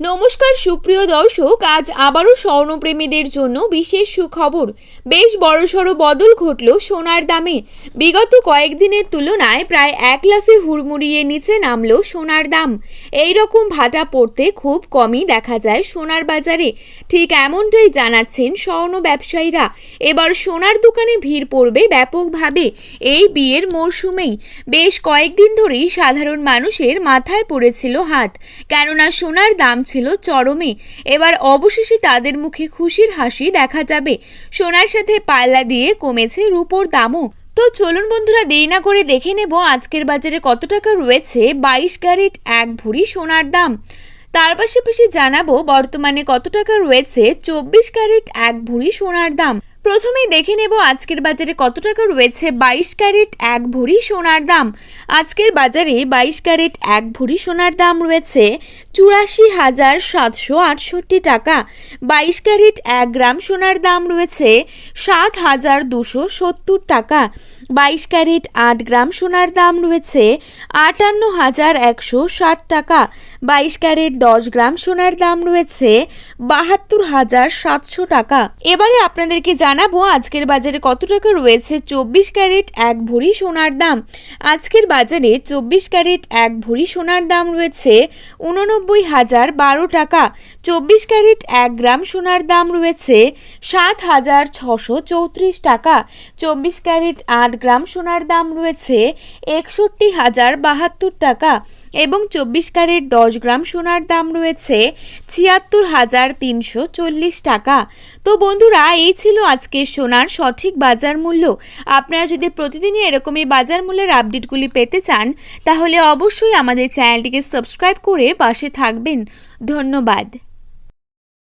নমস্কার, সুপ্রিয় দর্শক, আজ আবারও স্বর্ণপ্রেমীদের জন্য বিশেষ সুখবর। বেশ বড়সড় বদল ঘটল সোনার দামে। বিগত কয়েকদিনের তুলনায় প্রায় এক লাফে হুড়মুড়িয়ে নিচে নামল সোনার দাম। এই রকম ভাটা পড়তে খুব কমই দেখা যায় সোনার বাজারে। ঠিক এমনটাই জানাচ্ছেন স্বর্ণ ব্যবসায়ীরা। এবার সোনার দোকানে ভিড় পড়বে ব্যাপকভাবে এই বিয়ের মরশুমেই। বেশ কয়েকদিন ধরেই সাধারণ মানুষের মাথায় পড়েছিল হাত। কেননা সোনার দাম ছিল চরমে। এবার অবশেষে তাদের মুখে খুশির হাসি দেখা যাবে। সোনার সাথে পাল্লা দিয়ে কমেছে রূপোর দামও। তো চলুন বন্ধুরা, দেরি না করে দেখে নেব আজকের বাজারে কত টাকা রয়েছে। বাইশ ক্যারেট, এক ভরি সোনার দাম। তার পাশাপাশি জানাব বর্তমানে কত টাকা রয়েছে। চব্বিশ ক্যারেট, এক ভরি সোনার দাম। প্রথমেই দেখে নেব আজকের বাজারে কত টাকা রয়েছে। বাইশ ক্যারেট এক ভরি সোনার দাম। আজকের বাজারে বাইশ ক্যারেট এক ভরি সোনার দাম রয়েছে চুরাশি হাজার সাতশো আটষট্টি টাকা। বাইশ ক্যারেট এক গ্রাম সোনার দাম রয়েছে সাত হাজার দুশো সত্তর টাকা। বাইশ ক্যারেট আট গ্রাম সোনার দাম রয়েছে আটান্ন হাজার একশো ষাট টাকা। বাইশ ক্যারেট দশ গ্রাম সোনার দাম রয়েছে বাহাত্তর হাজার সাতশো টাকা। এবারে আপনাদেরকে জানাব আজকের বাজারে কত টাকা রয়েছে চব্বিশ ক্যারেট এক ভরি সোনার দাম। আজকের বাজারে চব্বিশ ক্যারেট এক ভরি সোনার দাম রয়েছে উননব্বই হাজার বারো টাকা। চব্বিশ ক্যারেট এক গ্রাম সোনার দাম রয়েছে সাত হাজার ছশো চৌত্রিশ টাকা। চব্বিশ ক্যারেট আট গ্রাম সোনার দাম রয়েছে একষট্টি হাজার বাহাত্তর টাকা এবং চব্বিশ ক্যারেট দশ গ্রাম সোনার দাম রয়েছে ছিয়াত্তর হাজার তিনশো চল্লিশ টাকা। তো বন্ধুরা, এই ছিল আজকের সোনার সঠিক বাজার মূল্য। আপনারা যদি প্রতিদিনই এরকমই বাজার মূল্যের আপডেটগুলি পেতে চান, তাহলে অবশ্যই আমাদের চ্যানেলটিকে সাবস্ক্রাইব করে পাশে থাকবেন। ধন্যবাদ।